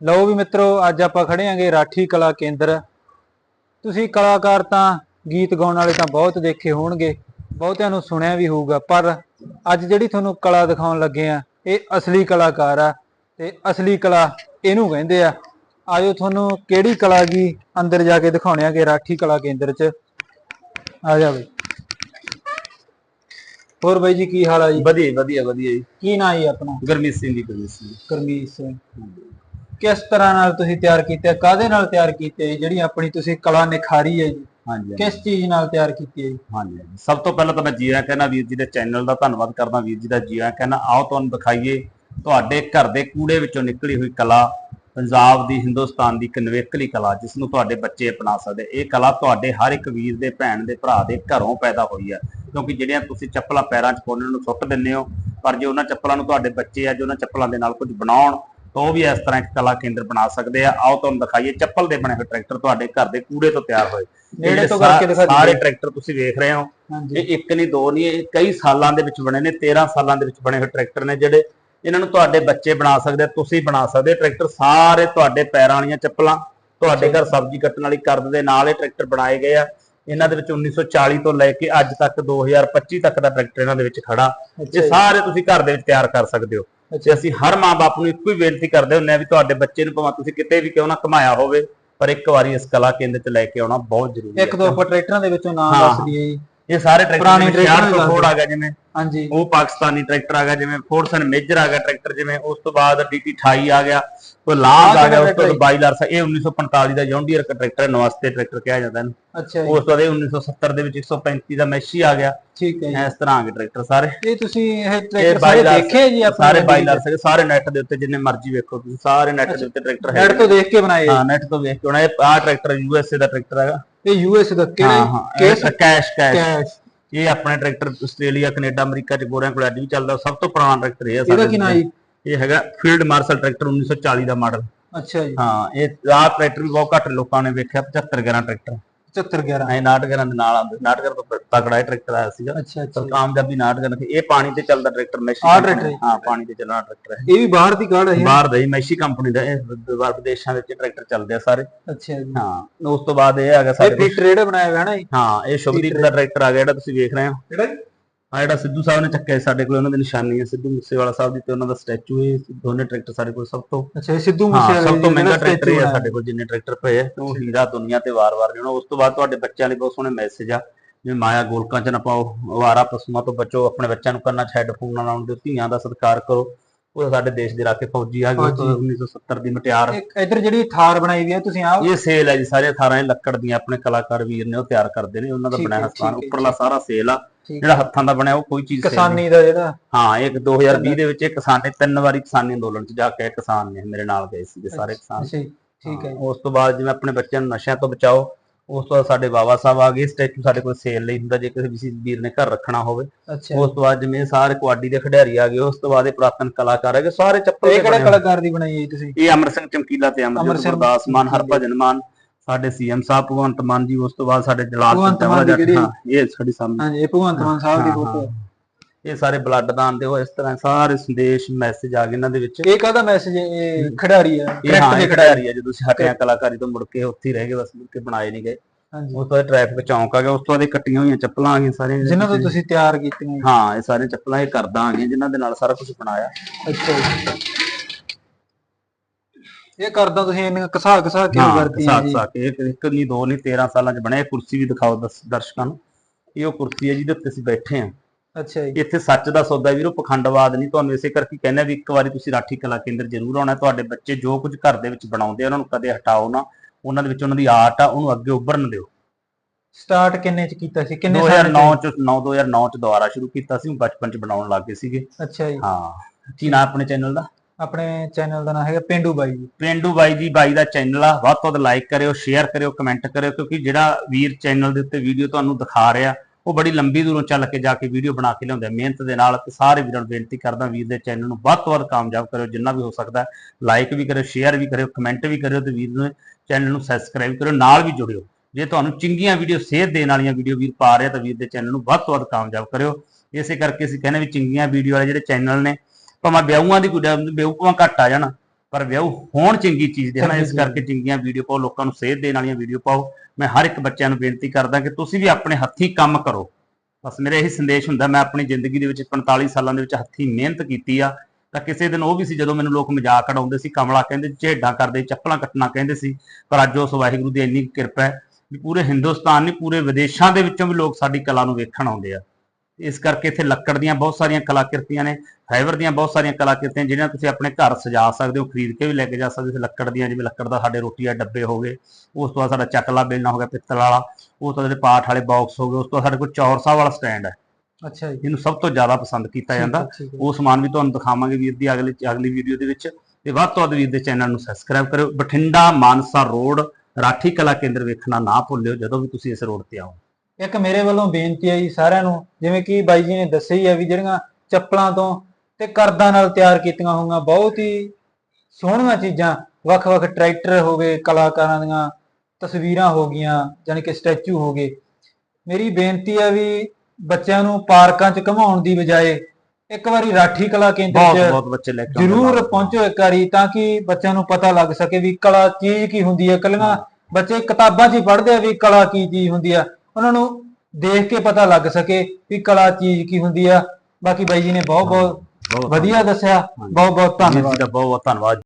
ਲਓ ਵੀ ਮਿੱਤਰੋ ਅੱਜ ਆਪਾਂ ਖੜੇ ਆਂਗੇ ਰਾਠੀ ਕਲਾ ਕੇਂਦਰ। ਤੁਸੀਂ ਕਲਾਕਾਰ ਤਾਂ ਗੀਤ ਗਾਉਣ ਵਾਲੇ ਤਾਂ ਬਹੁਤ ਦੇਖੇ ਹੋਣਗੇ ਬਹੁਤਿਆਂ ਨੂੰ ਸੁਣਿਆ ਵੀ ਹੋਊਗਾ ਪਰ ਅੱਜ ਜਿਹੜੀ ਤੁਹਾਨੂੰ ਕਲਾ ਦਿਖਾਉਣ ਲੱਗੇ ਆ ਇਹ ਅਸਲੀ ਕਲਾਕਾਰ ਆ ਤੇ ਅਸਲੀ ਕਲਾ ਇਹਨੂੰ ਕਹਿੰਦੇ ਆ। ਆਜੋ ਤੁਹਾਨੂੰ ਕਿਹੜੀ ਕਲਾ ਕੀ ਅੰਦਰ ਜਾ ਕੇ ਦਿਖਾਉਣੇ ਆਗੇ ਰਾਠੀ ਕਲਾ ਕੇਂਦਰ 'ਚ। ਆ ਜਾ ਬਈ। ਹੋਰ ਬਾਈ ਜੀ ਕੀ ਹਾਲ ਆ ਜੀ? ਵਧੀਆ ਵਧੀਆ ਵਧੀਆ ਜੀ। ਕੀ ਨਾਂ ਜੀ ਆਪਣਾ? ਗਰਮੀਤ ਸਿੰਘ ਦੀ ਗਰਮੀਤ ਸਿੰਘ। ਕਰਮੀਤ ਸਿੰਘ। ਕਿਸ ਤਰ੍ਹਾਂ ਨਾਲ ਤੁਸੀਂ ਤਿਆਰ ਕੀਤੇ ਕਾਦੇ ਨਾਲ ਤਿਆਰ ਕੀਤੇ? ਜਿਹੜੀ ਆਪਣੀ ਤੁਸੀਂ ਕਲਾ ਨਿਖਾਰੀ ਹੈ ਜੀ। ਹਾਂਜੀ ਕਿਸ ਚੀਜ਼ ਨਾਲ ਤਿਆਰ ਕੀਤੀ ਹੈ ਜੀ? ਹਾਂਜੀ। ਸਭ ਤੋਂ ਪਹਿਲਾਂ ਤਾਂ ਮੈਂ ਜੀ ਆਇਆਂ ਕਹਿਣਾ ਵੀਰ ਜੀ ਦੇ ਚੈਨਲ ਦਾ ਧੰਨਵਾਦ ਕਰਦਾ ਵੀਰ ਜੀ ਦਾ ਜੀ ਆਇਆਂ ਕਹਿਣਾ ਆਓ ਤੁਹਾਨੂੰ ਦਿਖਾਈਏ। ਤੁਹਾਡੇ ਘਰ ਦੇ ਕੂੜੇ ਵਿੱਚੋਂ ਨਿਕਲੀ ਹੋਈ ਕਲਾ ਪੰਜਾਬ ਦੀ ਹਿੰਦੁਸਤਾਨ ਦੀ ਇੱਕ ਨਿਵੇਕਲੀ ਕਲਾ ਜਿਸ ਨੂੰ ਤੁਹਾਡੇ ਬੱਚੇ ਅਪਣਾ ਸਕਦੇ। ਇਹ ਕਲਾ ਤੁਹਾਡੇ ਹਰ ਇੱਕ ਵੀਰ ਦੇ ਭੈਣ ਦੇ ਭਰਾ ਦੇ ਘਰੋਂ ਪੈਦਾ ਹੋਈ ਹੈ ਕਿਉਂਕਿ ਜਿਹੜੀਆਂ ਤੁਸੀਂ ਚੱਪਲਾਂ ਪੈਰਾਂ 'ਚ ਪਾਉਣ ਨੂੰ ਸੁੱਟ ਦਿੰਦੇ ਹੋ। ਪਰ ਜੇ ਉਹਨਾਂ ਚੱਪਲਾਂ ਨੂੰ ਤੁਹਾਡੇ ਬੱਚੇ ਆ ਜੋ ਉਹਨਾਂ ਚੱਪਲਾਂ ਦੇ ਨਾਲ ਕੁਝ ਬਣਾਉਣ ਤਾਂ ਉਹ ਵੀ ਇਸ ਤਰ੍ਹਾਂ ਇੱਕ ਕਲਾ ਕੇਂਦਰ ਬਣਾ ਸਕਦੇ ਆ। ਆਓ ਤੁਹਾਨੂੰ ਦਿਖਾਈਏ ਚੱਪਲ ਦੇ ਬਣੇ ਹੋਏ ਟਰੈਕਟਰ ਤੁਹਾਡੇ ਘਰ ਦੇ ਕੂੜੇ ਤੋਂ ਤਿਆਰ ਹੋਏ। ਨੇੜੇ ਤੋਂ ਕਰਕੇ ਦਿਖਾ। ਸਾਰੇ ਟਰੈਕਟਰ ਤੁਸੀਂ ਵੇਖ ਰਹੇ ਹੋ। ਇਹ ਇੱਕ ਨਹੀਂ ਦੋ ਨਹੀਂ ਇਹ ਕਈ ਸਾਲਾਂ ਦੇ ਵਿੱਚ ਬਣੇ ਨੇ 13 ਸਾਲਾਂ ਦੇ ਵਿੱਚ ਬਣੇ ਹੋਏ ਟਰੈਕਟਰ ਨੇ ਜਿਹੜੇ ਇਹਨਾਂ ਨੂੰ ਤੁਹਾਡੇ ਬੱਚੇ ਬਣਾ ਸਕਦੇ ਆ, ਤੁਸੀਂ ਬਣਾ ਸਕਦੇ। ਟਰੈਕਟਰ ਸਾਰੇ ਤੁਹਾਡੇ ਪੈਰਾਂ ਵਾਲੀਆਂ ਚੱਪਲਾਂ ਤੁਹਾਡੇ ਘਰ ਸਬਜ਼ੀ ਕੱਟਣ ਵਾਲੀ ਕਰਦ ਦੇ ਨਾਲ ਇਹ ਟਰੈਕਟਰ ਬਣਾਏ ਗਏ ਆ। ਇਹਨਾਂ ਦੇ ਵਿੱਚ 1940 ਤੋਂ ਲੈ ਕੇ ਅੱਜ ਤੱਕ 2025 ਤੱਕ ਦਾ ਟਰੈਕਟਰ ਇਹਨਾਂ ਦੇ ਵਿੱਚ ਖੜਾ। ਇਹ ਸਾਰੇ ਤੁਸੀਂ ਘਰ ਦੇ ਵਿੱਚ ਤਿਆਰ ਕਰ ਸਕਦੇ ਹੋ। ਤੇ ਅਸੀਂ ਹਰ ਮਾਂ-ਬਾਪ ਨੂੰ ਇੱਕੋ ਹੀ ਬੇਨਤੀ ਕਰਦੇ ਹੁੰਦੇ ਆ ਵੀ ਤੁਹਾਡੇ ਬੱਚੇ ਨੂੰ ਭਾਵੇਂ ਤੁਸੀਂ ਕਿਤੇ ਵੀ ਕਿਉਂ ਨਾ ਕਮਾਇਆ ਹੋਵੇ ਪਰ ਇੱਕ ਵਾਰੀ ਇਸ ਕਲਾ ਕੇਂਦਰ 'ਚ ਲੈ ਕੇ ਆਉਣਾ ਬਹੁਤ ਜ਼ਰੂਰੀ ਇੱਕ ਦੋ ਆਪਾਂ ਟਰੈਕਟਰਾਂ ਦੇ ਵਿੱਚੋਂ ਨਾਮ ਹਾਂ। ਦੱਸ ਦਈਏ ਜੀ ਇਹ ਸਾਰੇ ਟਰੈਕਟਰ ਪੁਰਾਣੇ ਜਿਵੇਂ ਟਰੈਕਟਰ 66 ਦੱਸ ਫੋੜ ਆ ਗਿਆ ਜਿਵੇਂ ਹਾਂਜੀ। ਉਹ ਪਾਕਿਸਤਾਨੀ ਟਰੈਕਟਰ ਆ ਗਿਆ ਜਿਵੇਂ ਫੋਰਸਨ ਮੇਜਰ ਆ ਗਿਆ ਟਰੈਕਟਰ ਜਿਵੇਂ ਉਸ ਤੋਂ ਬਾਅਦ ਡੀਟੀ 28 ਆ ਗਿਆ ਲਾਂਗ ਆਹ ਆ ਗਿਆ ਉਸ ਤੋਂ ਬਾਅਦ 22 ਲਾਰਸਾ ਇਹ 1945 ਦਾ ਜੌਂਡੀਅਰ ਟਰੈਕਟਰ ਨਵਾਸਤੇ ਟਰੈਕਟਰ ਕਿਹਾ ਜਾਂਦਾ ਇਹਨੂੰ। ਅੱਛਾ ਜੀ। ਉਸ ਤੋਂ ਬਾਅਦ ਇਹ 1970 ਦੇ ਵਿੱਚ 135 ਦਾ ਮੈਸ਼ੀ ਆ ਗਿਆ। ਠੀਕ ਹੈ ਇਸ ਤਰ੍ਹਾਂ ਆ ਗਏ ਟਰੈਕਟਰ ਸਾਰੇ। ਜੀ ਇਹ ਤੁਸੀਂ ਇਹ ਟਰੈਕਟਰ 22 ਸਾਰੇ ਦੇਖੇ ਜੀ ਆਪਾਂ ਸਾਰੇ 22 ਲਾਰਸਾ ਸਾਰੇ ਨੈਟ ਦੇ ਉੱਤੇ ਜਿੰਨੇ ਮਰਜ਼ੀ ਵੇਖੋ ਤੁਸੀਂ ਸਾਰੇ ਨੈਟ ਦੇ ਉੱਤੇ ਟਰੈਕਟਰ ਹੈਡ ਤੋਂ ਦੇਖ ਕੇ ਬਣਾਏ ਹਾਂ ਨੈਟ ਤੋਂ ਵੇਖ ਕੇ ਇਹ ਆ ਟਰੈਕਟਰ ਯੂਐਸਏ ਦਾ ਟਰੈਕਟਰ ਹੈਗਾ। ਇਹ ਯੂਐਸ ਦਾ ਹਾਂ ਕਿਹੜੇ ਹਾਂ ਕੇਸ ਕੈਸ਼ ਕੈਸ਼ ਇਹ ਆਪਣੇ ਟਰੈਕਟਰ ਆਸਟ੍ਰੇਲੀਆ ਕੈਨੇਡਾ ਅਮਰੀਕਾ ਚ ਗੋਰਿਆਂ ਕੋਲ ਅੱਜ ਵੀ ਚੱਲਦਾ ਸਭ ਤੋਂ ਪੁਰਾਣਾ ਟਰੈਕਟਰ ਇਹ ਆ ਇਹਦਾ ਸਾਡੇ ਕੀ ਨਾਂ ਜੀ? ਇਹ ਹੈਗਾ ਫੀਲਡ ਮਾਰਸ਼ਲ ਟਰੈਕਟਰ 1940 ਦਾ ਮਾਡਲ। ਅੱਛਾ ਜੀ। ਹਾਂ ਇਹ ਆਹ ਟਰੈਕਟਰ ਵੀ ਬਹੁਤ ਘੱਟ ਲੋਕਾਂ ਨੇ ਵੇਖਿਆ 75 11 ਟਰੈਕਟਰ। 75 11 ਐ 69 11 ਦੇ ਨਾਲ ਆਉਂਦੇ। 69 11 ਤੋਂ ਤਕੜਾ ਇਹ ਟਰੈਕਟਰ ਆਇਆ ਸੀਗਾ। ਅੱਛਾ ਅੱਛਾ। ਕਾਮਯਾਬੀ 69 11 ਇਹ ਪਾਣੀ ਤੇ ਚੱਲਦਾ ਟਰੈਕਟਰ ਮੈਸ਼ੀ company- ਟਰੈਕਟਰ? ਹਾਂ ਪਾਣੀ ਤੇ ਚੱਲਣਾ ਟਰੈਕਟਰ ਹੈ। ਇਹ ਵੀ ਬਾਹਰ ਦੀ ਕਾਢ ਹੈ? ਬਾਹਰ ਦਾ ਹੀ ਮੈਸ਼ੀ ਕੰਪਨੀ ਦਾ। ਇਹ ਬਾਹਰ ਵਿਦੇਸ਼ਾਂ ਵਿੱਚ ਟਰੈਕਟਰ ਚੱਲਦੇ ਆ ਸਾਰੇ। ਅੱਛਾ ਜੀ। ਹਾਂ ਉਸ ਤੋਂ ਬਾਅਦ ਇਹ ਹੈਗਾ ਇਹ ਸਾਡੇ ਫੀਟਰ ਜਿਹੜਾ ਬਣਾਇਆ ਹੋਇਆ ਹੈ ਨਾ ਹਾਂ ਇਹ ਸ਼ੁਭਦੀਪ ਦਾ ਟਰੈਕਟਰ ਆ ਗਿਆ ਜਿਹੜਾ ਤੁਸੀਂ ਵੇਖ ਰਹੇ ਹੋ। ਕਿਹੜਾ ਆ ਜਿਹੜਾ ਸਿੱਧੂ ਸਾਹਿਬ ਨੇ ਚੱਕਿਆ ਸਾਡੇ ਕੋਲ ਉਹਨਾਂ ਦੀ ਨਿਸ਼ਾਨੀ ਹੈ ਸਿੱਧੂ ਮੂਸੇਵਾਲਾ ਸਾਹਿਬ ਦੀ ਤੇ ਉਹਨਾਂ ਦਾ ਸਟੈਚੂ ਹੈ। ਦੋਨੇ ਟਰੈਕਟਰ ਸਾਡੇ ਕੋਲ ਸਭ ਤੋਂ ਅੱਛਾ ਇਹ ਸਿੱਧੂ ਹਾਂ ਮੂਸੇ ਸਭ ਤੋਂ ਮਹਿੰਗਾ ਟਰੈਕਟਰ ਆ। ਸਾਡੇ ਕੋਲ ਜਿੰਨੇ ਟਰੈਕਟਰ ਪਏ ਆ। ਉਹ ਹੀਰਾ ਦੁਨੀਆ ਤੇ ਵਾਰ-ਵਾਰ ਨੇ। ਉਸ ਤੋਂ ਬਾਅਦ ਤੁਹਾਡੇ ਬੱਚਿਆਂ ਲਈ ਬਹੁਤ ਸੋਹਣੇ ਮੈਸੇਜ ਆ। ਜਿਵੇਂ ਮਾਇਆ ਗੋਲਕਾਂ ਚ ਨਾ ਪਾਓ ਅਵਾਰਾ ਪਸ਼ੂਆਂ ਤੋਂ ਬਚੋ ਆਪਣੇ ਬੱਚਿਆਂ ਨੂੰ 'ਚ ਹੈੱਡਫੋਨ ਨਾ ਲਾਉਣ ਦਿਓ ਧੀਆਂ ਦਾ ਸਤਿਕਾਰ ਕਰੋ। ਉਹ ਸਾਡੇ ਦੇਸ਼ ਦੇ ਰਾਖੇ ਫੌਜੀ ਆ ਗਏ। ਉਹ ਤੋਂ 1970 ਦੀ ਮਟਿਆਰ। ਇਧਰ ਜਿਹੜੀ ਥਾਰ ਬਣਾਈ ਹੋਈ ਹੈ ਤੁਸੀਂ ਆਪ ਇਹ ਸੇਲ ਹੈ ਜੀ ਸਾਰੇ 18 ਇਹ ਲੱਕੜ ਦੀਆਂ ਆਪਣੇ ਕਲਾਕਾਰ ਵੀਰ ਨੇ ਉਹ ਤਿਆਰ ਕਰਦੇ ਨੇ। ਉਹਨਾਂ ਦਾ ਬਣਾਇਆ ਹੈ, ਹੈ, ਉੱਪਰਲਾ ਸਾਰਾ ਸੇਲ ਆ। ਜਿਹੜਾ ਹੱਥਾਂ ਦਾ ਬਣਿਆ ਉਹ ਕੋਈ ਚੀਜ਼। ਕਿਸਾਨੀ ਦਾ ਜਿਹੜਾ ਹਾਂ ਇੱਕ 2020 ਦੇ ਵਿੱਚ ਇਹ ਕਿਸਾਨ ਨੇ ਤਿੰਨ ਵਾਰੀ ਕਿਸਾਨੀ ਅੰਦੋਲਨ 'ਚ ਜਾ ਕੇ ਕਿਸਾਨ ਨੇ ਮੇਰੇ ਨਾਲ ਗਏ ਸੀਗੇ ਸਾਰੇ ਕਿਸਾਨ। ਠੀਕ ਹੈ ਉਸ ਤੋਂ ਬਾਅਦ ਜਿਵੇਂ ਆਪਣੇ ਬੱਚਿਆਂ ਨੂੰ ਨਸ਼ਿਆਂ ਤੋਂ ਬਚਾਓ ਉਸ ਤੋਂ ਬਾਅਦ ਸਾਡੇ ਬਾਬਾ ਸਾਹਿਬ ਆ ਗਏ ਸਟੈਚੂ ਸਾਡੇ ਕੋਲ ਸੇਲ ਲਈ ਹੁੰਦਾ ਜੇ ਕਿਸੇ ਵੀ ਵੀਰ ਨੇ ਘਰ ਰੱਖਣਾ ਹੋਵੇ। ਉਸ ਤੋਂ ਬਾਅਦ ਜਿਵੇਂ ਸਾਰੇ ਕੁਆਡੀ ਦੇ ਖਿਡਾਰੀ ਆ ਗਏ ਉਸ ਤੋਂ ਬਾਅਦ ਇਹ ਪੁਰਾਤਨ ਕਲਾਕਾਰ ਹੈਗੇ ਸਾਰੇ ਚੱਪਲ ਇਹ ਕਿਹੜਾ। ਕਲਾਕਾਰ ਦੀ ਬਣਾਈ ਹੈ ਤੁਸੀਂ? ਇਹ ਅਮਰ ਸਿੰਘ ਚਮਕੀਲਾ ਤੇ ਅਮਰ ਸਿੰਘ ਗੁਰਦਾਸ ਮਾਨ ਹਰਭਜਨ ਮਾਨ ਸਾਡੇ ਸੀਐਮ ਸਾਹਿਬ ਭਗਵੰਤ ਮਾਨ ਜੀ ਉਸ ਤੋਂ ਬਾਅਦ ਸਾਡੇ ਜਲਾਲ ਸਿੰਘ ਭਗਵੰਤ ਮਾਨ ਦੀ? ਹਾਂ ਇਹ ਸਾਡੀ ਸਾਹਮਣੇ। ਹਾਂਜੀ ਇਹ ਭਗਵੰਤ ਮਾਨ ਸਾਹਿਬ ਦੀ ਹਾਂ, ਫੋਟੋ। ਹਾਂ। ਇਹ ਸਾਰੇ ਬਲੱਡ ਦਾਨ ਦੇ ਹੋ ਇਸ ਤਰ੍ਹਾਂ ਸਾਰੇ ਸੰਦੇਸ਼ ਮੈਸੇਜ ਆ ਗਏ ਇਹਨਾਂ ਦੇ ਵਿੱਚ। ਇਹ ਕਾਹਦਾ ਮੈਸੇਜ ਇਹ ਖਿਡਾਰੀ ਹੈ ਇਹ ਹਾਂ ਇਹ ਖਿਡਾਰੀ। ਆ ਜਦੋਂ ਅਸੀਂ ਹਟਿਆ ਕਲਾਕਾਰੀ ਤੋਂ ਮੁੜ ਕੇ ਉੱਥੇ ਹੀ ਰਹਿ ਗਏ ਬਸ ਮੁੜ ਕੇ ਬਣਾਏ ਨਹੀਂ ਗਏ। ਹਾਂਜੀ। ਉਸ ਤੋਂ ਬਾਅਦ ਟ੍ਰੈਫਿਕ ਚੌਂਕ ਆ ਗਿਆ ਉਸ ਤੋਂ ਬਾਅਦ ਇਹ ਕੱਟੀਆਂ ਹੋਈਆਂ ਚੱਪਲਾਂ ਆ ਗਈਆਂ ਸਾਰੀਆਂ ਜਿਨ੍ਹਾਂ ਤੋਂ ਤੁਸੀਂ ਤਿਆਰ ਕੀਤੀਆਂ। ਜੀ। ਹਾਂ ਇਹ ਸਾਰੀਆਂ ਚੱਪਲਾਂ ਇਹ ਕਰਦਾ ਆ ਗਈਆਂ ਜਿਨ੍ਹਾਂ ਦੇ ਨਾਲ ਸਾਰਾ ਕੁਝ ਬਣਾਇਆ। ਅੱਛਾ ਜੀ। ਇਹ ਕਰਦਾ ਤੁਸੀਂ ਇਹਨਾਂ ਕਸਾ ਕਸਾ ਕੇ ਹਾਂ ਕਰਤੀ ਸਾਥ ਜੀ। ਸਾਥ ਇੱਕ ਇੱਕ ਨਹੀਂ ਦੋ ਨਹੀਂ 13 ਸਾਲਾਂ ਚ ਬਣਿਆ। ਇਹ ਕੁਰਸੀ ਵੀ ਦਿਖਾਓ ਦਰਸ਼- ਦਰਸ਼ਕਾਂ ਨੂੰ। ਇਹ ਉਹ ਕੁਰਸੀ ਹੈ ਜਿਹਦੇ ਉੱਤੇ ਅਸੀਂ ਬੈਠੇ ਆ ਅੱਛਾ ਜੀ। ਇੱਥੇ ਸੱਚ ਦਾ ਸੌਦਾ ਵੀਰੋ ਪਖੰਡਵਾਦ ਨਹੀਂ। ਤੁਹਾਨੂੰ ਇਸੇ ਕਰਕੇ ਕਹਿੰਦੇ ਵੀ ਇੱਕ ਵਾਰੀ ਤੁਸੀਂ ਰਾਠੀ ਕਲਾ ਕੇਂਦਰ ਜ਼ਰੂਰ ਆਉਣਾ ਤੁਹਾਡੇ ਬੱਚੇ ਜੋ ਕੁਝ ਘਰ ਦੇ ਵਿੱਚ ਬਣਾਉਂਦੇ ਆ ਉਹਨਾਂ ਨੂੰ ਕਦੇ ਹਟਾਓ ਨਾ। ਉਹਨਾਂ ਦੇ ਵਿੱਚ ਉਹਨਾਂ ਦੀ ਆਰਟ ਆ ਉਹਨੂੰ ਅੱਗੇ ਉੱਭਰਨ ਦਿਓ। ਸਟਾਰਟ ਕਿੰਨੇ ਚ ਕੀਤਾ ਸੀ? ਕਿੰਨੇ ਸਾਲ 2009 ਚ 9 2009 ਚ ਦੁਬਾਰਾ ਸ਼ੁਰੂ ਕੀਤਾ ਸੀ। ਬਚਪਨ ਚ ਬਣਾਉਣ ਲੱਗੇ ਸੀਗੇ। ਅੱਛਾ ਜੀ। ਹਾਂ। ਕੀ ਨਾਮ ਆਪਣੇ ਚੈਨਲ ਦਾ? ਆਪਣੇ ਚੈਨਲ ਦਾ ਨਾਮ ਹੈਗਾ ਪਿੰਡੂ ਬਾਈ ਜੀ। ਪਿੰਡੂ ਬਾਈ ਜੀ, ਬਾਈ ਦਾ ਚੈਨਲ ਆ। ਵੱਧ ਤੋਂ ਵੱਧ ਲਾਈਕ ਕਰਿਓ ਸ਼ੇਅਰ ਕਰਿਓ ਕਮੈਂਟ ਕਰਿਓ, ਕਿਉਂਕਿ ਜਿਹੜਾ ਵੀਰ ਚੈਨਲ ਦੇ ਉੱਤੇ ਵੀਡੀਓ ਤੁਹਾਨੂੰ ਦਿਖਾ ਰਿਹਾ, ਉਹ ਬੜੀ ਲੰਬੀ ਦੂਰੋਂ ਚੱਲ ਕੇ ਜਾ ਕੇ ਵੀਡੀਓ ਬਣਾ ਕੇ ਲਿਆਉਂਦਾ ਮਿਹਨਤ ਦੇ ਨਾਲ ਤੇ ਸਾਰੇ ਵੀਰਾਂ ਨੂੰ ਬੇਨਤੀ ਕਰਦਾ, ਵੀਰ ਦੇ ਚੈਨਲ ਨੂੰ ਵੱਧ ਤੋਂ ਵੱਧ ਕਾਮਯਾਬ ਕਰਿਓ, ਜਿੰਨਾ ਵੀ ਹੋ ਸਕਦਾ ਲਾਈਕ ਵੀ ਕਰਿਓ ਸ਼ੇਅਰ ਵੀ ਕਰਿਓ ਕਮੈਂਟ ਵੀ ਕਰਿਓ ਤੇ ਵੀਰ ਨੂੰ ਚੈਨਲ ਨੂੰ ਸਬਸਕ੍ਰਾਈਬ ਕਰਿਓ, ਨਾਲ ਵੀ ਜੁੜਿਓ। ਜੇ ਤੁਹਾਨੂੰ ਚੰਗੀਆਂ ਵੀਡੀਓ ਸੇਧ ਦੇਣ ਵਾਲੀਆਂ ਵੀਡੀਓ ਵੀਰ ਪਾ ਰਿਹਾ ਤਾਂ ਵੀਰ ਦੇ ਚੈਨਲ ਨੂੰ ਵੱਧ ਤੋਂ ਵੱਧ ਕਾਮਯਾਬ ਕਰਿਓ। ਇਸੇ ਕਰਕੇ ਅਸੀਂ ਕਹਿੰਦੇ ਵੀ ਚੰਗੀਆਂ ਵੀਡੀਓ ਵਾਲੇ ਜਿਹੜੇ ਚੈਨਲ ਨੇ ਭਾਵੇਂ ਵਿਆਹਾਂ ਦੀ ਕੋਈ ਵਿਆਹਾਂ ਘੱਟ ਆ ਜਾਣ ਪਰ ਵਿਆਹ ਹੋਣ ਚੰਗੀ ਚੀਜ਼ ਦੇ ਹਨਾ ਇਸ ਕਰਕੇ ਚੰਗੀਆਂ ਵੀਡੀਓ ਪਾਓ ਲੋਕਾਂ ਨੂੰ ਸੇਧ ਦੇਣ ਵਾਲੀਆਂ ਵੀਡੀਓ ਪਾਓ। ਮੈਂ ਹਰ ਇੱਕ ਬੱਚਿਆਂ ਨੂੰ ਬੇਨਤੀ ਕਰਦਾ ਕਿ ਤੁਸੀਂ ਵੀ ਆਪਣੇ ਹੱਥੀਂ ਕੰਮ ਕਰੋ। ਬਸ ਮੇਰਾ ਇਹੀ ਸੰਦੇਸ਼ ਹੁੰਦਾ ਮੈਂ ਆਪਣੀ ਜ਼ਿੰਦਗੀ ਦੇ ਵਿੱਚ 45 ਸਾਲਾਂ ਦੇ ਵਿੱਚ ਹੱਥੀਂ ਮਿਹਨਤ ਕੀਤੀ ਆ। ਤਾਂ ਕਿਸੇ ਦਿਨ ਉਹ ਵੀ ਸੀ ਜਦੋਂ ਮੈਨੂੰ ਲੋਕ ਮਜ਼ਾਕ ਉਡਾਉਂਦੇ ਸੀ ਕਮਲਾ ਕਹਿੰਦੇ ਝੇਡਾਂ ਕਰਦੇ ਚੱਪਲਾਂ ਕੱਟਣਾ ਕਹਿੰਦੇ ਸੀ। ਪਰ ਅੱਜ ਉਸ ਵਾਹਿਗੁਰੂ ਦੀ ਇੰਨੀ ਕਿਰਪਾ ਹੈ ਵੀ ਪੂਰੇ ਹਿੰਦੁਸਤਾਨ ਨਹੀਂ ਪੂਰੇ ਵਿਦੇਸ਼ਾਂ ਦੇ ਵਿੱਚੋਂ ਵੀ ਲੋਕ ਸਾਡੀ ਕਲਾ ਨੂੰ ਵੇਖਣ ਆਉਂਦੇ ਆ। ਇਸ ਕਰਕੇ ਇੱਥੇ ਲੱਕੜ ਦੀਆਂ ਬਹੁਤ ਸਾਰੀਆਂ ਕਲਾਕ੍ਰਿਤੀਆਂ ਨੇ ਫਾਈਬਰ ਦੀਆਂ ਬਹੁਤ ਸਾਰੀਆਂ ਕਲਾਕ੍ਰਿਤੀਆਂ ਜਿਹੜੀਆਂ ਤੁਸੀਂ ਆਪਣੇ ਘਰ ਸਜਾ ਸਕਦੇ ਹੋ ਖਰੀਦ ਕੇ ਵੀ ਲੈ ਕੇ ਜਾ ਸਕਦੇ ਹੋ ਲੱਕੜ ਦੀਆਂ ਜਿਵੇਂ ਲੱਕੜ ਦਾ ਸਾਡੇ ਰੋਟੀ ਆ ਡੱਬੇ ਹੋ ਗਏ ਉਸ ਤੋਂ ਬਾਅਦ ਸਾਡਾ ਚੱਕਲਾ ਬੇਲਣਾ ਹੋ ਗਿਆ ਪਿੱਤਲ ਵਾਲਾ ਉਸ ਤੋਂ ਬਾਅਦ ਜਿਹੜੇ ਪਾਠ ਵਾਲੇ ਬਾਕਸ ਹੋ ਗਏ ਉਸ ਤੋਂ ਬਾਅਦ ਸਾਡੇ ਕੋਲ ਚੌਰ ਸਾਹਿਬ ਵਾਲਾ ਸਟੈਂਡ ਹੈ। ਅੱਛਾ ਜੀ। ਜਿਹਨੂੰ ਸਭ ਤੋਂ ਜ਼ਿਆਦਾ ਪਸੰਦ ਕੀਤਾ ਜਾਂਦਾ। ਉਹ ਸਮਾਨ ਵੀ ਤੁਹਾਨੂੰ ਦਿਖਾਵਾਂਗੇ ਵੀਰ ਦੀ ਅਗਲੀ ਅਗਲੀ ਵੀਡੀਓ ਦੇ ਵਿੱਚ। ਤੇ ਵੱਧ ਤੋਂ ਵੱਧ ਵੀਰ ਦੇ ਚੈਨਲ ਨੂੰ ਸਬਸਕ੍ਰਾਈਬ ਕਰਿਓ। ਬਠਿੰਡਾ ਮਾਨਸਾ ਰੋਡ ਰਾਠੀ ਕਲਾ ਕੇਂਦਰ ਵੇਖਣਾ ਨਾ ਭੁੱਲਿਓ ਜਦੋਂ ਵੀ ਤੁਸੀਂ ਇਸ ਰੋਡ ਤੇ ਆਓ। ਇੱਕ ਮੇਰੇ ਵੱਲੋਂ ਬੇਨਤੀ ਹੈ ਜੀ ਸਾਰਿਆਂ ਨੂੰ ਜਿਵੇਂ ਕਿ ਬਾਈ ਜੀ ਨੇ ਦੱਸਿਆ ਹੀ ਹੈ ਵੀ ਜਿਹੜੀਆਂ ਚੱਪਲਾਂ ਤੋਂ ਤੇ ਕਰਦਾਂ ਨਾਲ ਤਿਆਰ ਕੀਤੀਆਂ ਹੋਈਆਂ ਬਹੁਤ ਹੀ ਸੋਹਣੀਆਂ ਚੀਜ਼ਾਂ ਵੱਖ-ਵੱਖ ਟਰੈਕਟਰ ਹੋ ਗਏ ਕਲਾਕਾਰਾਂ ਦੀਆਂ ਤਸਵੀਰਾਂ ਹੋ ਗਈਆਂ ਯਾਨੀ ਕਿ ਸਟੈਚੂ ਹੋ ਗਏ। ਮੇਰੀ ਬੇਨਤੀ ਹੈ ਵੀ ਬੱਚਿਆਂ ਨੂੰ ਪਾਰਕਾਂ 'ਚ ਘਮਾਉਣ ਦੀ ਬਜਾਏ ਇੱਕ ਵਾਰੀ ਰਾਠੀ ਕਲਾ ਕੇਂਦਰ 'ਚ ਬਹੁਤ ਬੱਚੇ ਲੈ ਕੇ ਜ਼ਰੂਰ। ਪਹੁੰਚੋ ਇੱਕ ਵਾਰੀ ਤਾਂ ਕਿ ਬੱਚਿਆਂ ਨੂੰ ਪਤਾ ਲੱਗ ਸਕੇ ਵੀ ਕਲਾ ਚੀਜ਼ ਕੀ ਹੁੰਦੀ ਹੈ। ਕੱਲੀਆਂ ਬੱਚੇ ਕਿਤਾਬਾਂ 'ਚ ਹੀ ਪੜ੍ਹਦੇ ਆ ਵੀ ਕਲਾ ਕੀ ਚੀਜ਼ ਹੁੰਦੀ ਆ। ਉਹਨਾਂ ਨੂੰ ਦੇਖ ਕੇ ਪਤਾ ਲੱਗ ਸਕੇ ਵੀ ਕਲਾ ਚੀਜ਼ ਕੀ ਹੁੰਦੀ ਆ। ਬਾਕੀ ਬਾਈ ਜੀ ਨੇ ਬਹੁਤ ਬਹੁਤ ਵਧੀਆ ਦੱਸਿਆ। ਬਹੁਤ ਬਹੁਤ ਜੀ ਧੰਨਵਾਦ ਦਾ ਬਹੁਤ ਬਹੁਤ ਧੰਨਵਾਦ।